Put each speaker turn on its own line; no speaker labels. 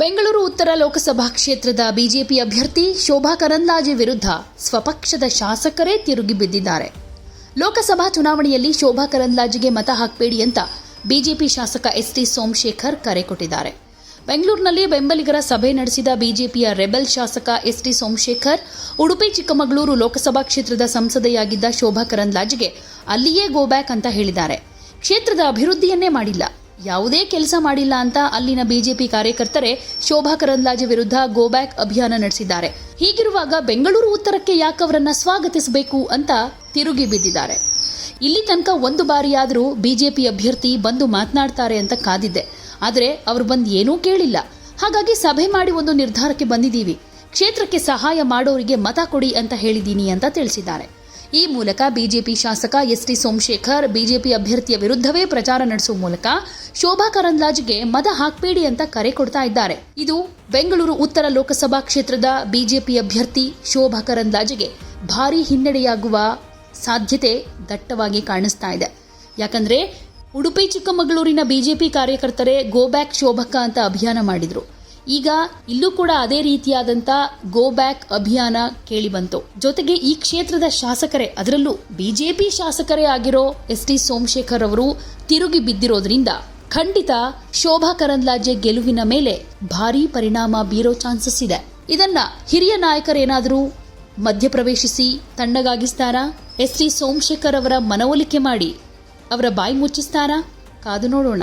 ಬೆಂಗಳೂರು ಉತ್ತರ ಲೋಕಸಭಾ ಕ್ಷೇತ್ರದ ಬಿಜೆಪಿ ಅಭ್ಯರ್ಥಿ ಶೋಭಾ ಕರಂದ್ಲಾಜೆ ವಿರುದ್ಧ ಸ್ವಪಕ್ಷದ ಶಾಸಕರೇ ತಿರುಗಿ ಬಿದ್ದಿದ್ದಾರೆ. ಲೋಕಸಭಾ ಚುನಾವಣೆಯಲ್ಲಿ ಶೋಭಾ ಕರಂದ್ಲಾಜೆಗೆ ಮತ ಹಾಕಬೇಡಿ ಅಂತ ಬಿಜೆಪಿ ಶಾಸಕ ಎಸ್ ಟಿ ಸೋಮಶೇಖರ್ ಕರೆ ಕೊಟ್ಟಿದ್ದಾರೆ. ಬೆಂಗಳೂರಿನಲ್ಲಿ ಬೆಂಬಲಿಗರ ಸಭೆ ನಡೆಸಿದ ಬಿಜೆಪಿಯ ರೆಬೆಲ್ ಶಾಸಕ ಎಸ್ ಟಿ ಸೋಮಶೇಖರ್, ಉಡುಪಿ, ಚಿಕ್ಕಮಗಳೂರು ಲೋಕಸಭಾ ಕ್ಷೇತ್ರದ ಸಂಸದೆಯಾಗಿದ್ದ ಶೋಭಾ ಕರಂದ್ಲಾಜೆಗೆ ಅಲ್ಲಿಯೇ ಗೋ ಬ್ಯಾಕ್ ಅಂತ ಹೇಳಿದ್ದಾರೆ. ಕ್ಷೇತ್ರದ ಅಭಿವೃದ್ಧಿಯನ್ನೇ ಮಾಡಿಲ್ಲ. ಯಾವುದೇ ಕೆಲಸ ಮಾಡಿಲ್ಲ ಅಂತ ಅಲ್ಲಿನ ಬಿಜೆಪಿ ಕಾರ್ಯಕರ್ತರೇ ಶೋಭಾ ಕರಂದ್ಲಾಜೆ ವಿರುದ್ಧ ಗೋ ಬ್ಯಾಕ್ ಅಭಿಯಾನ ನಡೆಸಿದ್ದಾರೆ. ಹೀಗಿರುವಾಗ ಬೆಂಗಳೂರು ಉತ್ತರಕ್ಕೆ ಯಾಕವರನ್ನ ಸ್ವಾಗತಿಸಬೇಕು ಅಂತ ತಿರುಗಿ ಬಿದ್ದಿದ್ದಾರೆ. ಇಲ್ಲಿ ತನಕ ಒಂದು ಬಾರಿಯಾದರೂ ಬಿಜೆಪಿ ಅಭ್ಯರ್ಥಿ ಬಂದು ಮಾತನಾಡ್ತಾರೆ ಅಂತ ಕಾದಿದ್ದೆ. ಆದರೆ ಅವರು ಬಂದು ಏನೂ ಕೇಳಿಲ್ಲ. ಹಾಗಾಗಿ ಸಭೆ ಮಾಡಿ ಒಂದು ನಿರ್ಧಾರಕ್ಕೆ ಬಂದಿದ್ದೀವಿ. ಕ್ಷೇತ್ರಕ್ಕೆ ಸಹಾಯ ಮಾಡೋರಿಗೆ ಮತ ಕೊಡಿ ಅಂತ ಹೇಳಿದ್ದೀನಿ ಅಂತ ತಿಳಿಸಿದ್ದಾರೆ. ಈ ಮೂಲಕ ಬಿಜೆಪಿ ಶಾಸಕ ಎಸ್ ಟಿ ಸೋಮಶೇಖರ್, ಬಿಜೆಪಿ ಅಭ್ಯರ್ಥಿಯ ವಿರುದ್ಧವೇ ಪ್ರಚಾರ ನಡೆಸುವ ಮೂಲಕ ಶೋಭಾ ಕರಂದ್ಲಾಜ್ಗೆ ಮತ ಹಾಕ್ಬೇಡಿ ಅಂತ ಕರೆ ಕೊಡ್ತಾ ಇದ್ದಾರೆ. ಇದು ಬೆಂಗಳೂರು ಉತ್ತರ ಲೋಕಸಭಾ ಕ್ಷೇತ್ರದ ಬಿಜೆಪಿ ಅಭ್ಯರ್ಥಿ ಶೋಭಾ ಕರಂದ್ಲಾಜ್ಗೆ ಭಾರೀ ಹಿನ್ನಡೆಯಾಗುವ ಸಾಧ್ಯತೆ ದಟ್ಟವಾಗಿ ಕಾಣಿಸ್ತಾ ಇದೆ. ಯಾಕಂದ್ರೆ ಉಡುಪಿ ಚಿಕ್ಕಮಗಳೂರಿನ ಬಿಜೆಪಿ ಕಾರ್ಯಕರ್ತರೇ ಗೋ ಬ್ಯಾಕ್ ಶೋಭಕ್ಕ ಅಂತ ಅಭಿಯಾನ ಮಾಡಿದ್ರು. ಈಗ ಇಲ್ಲೂ ಕೂಡ ಅದೇ ರೀತಿಯಾದಂತ ಗೋ ಬ್ಯಾಕ್ ಅಭಿಯಾನ ಕೇಳಿ ಬಂತು. ಜೊತೆಗೆ ಈ ಕ್ಷೇತ್ರದ ಶಾಸಕರೇ, ಅದರಲ್ಲೂ ಬಿಜೆಪಿ ಶಾಸಕರೇ ಆಗಿರೋ ಎಸ್ ಟಿ ಸೋಮಶೇಖರ್ ಅವರು ತಿರುಗಿ ಬಿದ್ದಿರೋದ್ರಿಂದ ಖಂಡಿತ ಶೋಭಾ ಕರಂದ್ಲಾಜೆ ಗೆಲುವಿನ ಮೇಲೆ ಭಾರೀ ಪರಿಣಾಮ ಬೀರೋ ಚಾನ್ಸಸ್ ಇದೆ. ಇದನ್ನ ಹಿರಿಯ ನಾಯಕರೇನಾದರೂ ಮಧ್ಯಪ್ರವೇಶಿಸಿ ತಣ್ಣಗಾಗಿಸ್ತಾರಾ? ಎಸ್ ಟಿ ಸೋಮಶೇಖರ್ ಅವರ ಮನವೊಲಿಕೆ ಮಾಡಿ ಅವರ ಬಾಯಿ ಮುಚ್ಚಿಸ್ತಾರಾ? ಕಾದು ನೋಡೋಣ.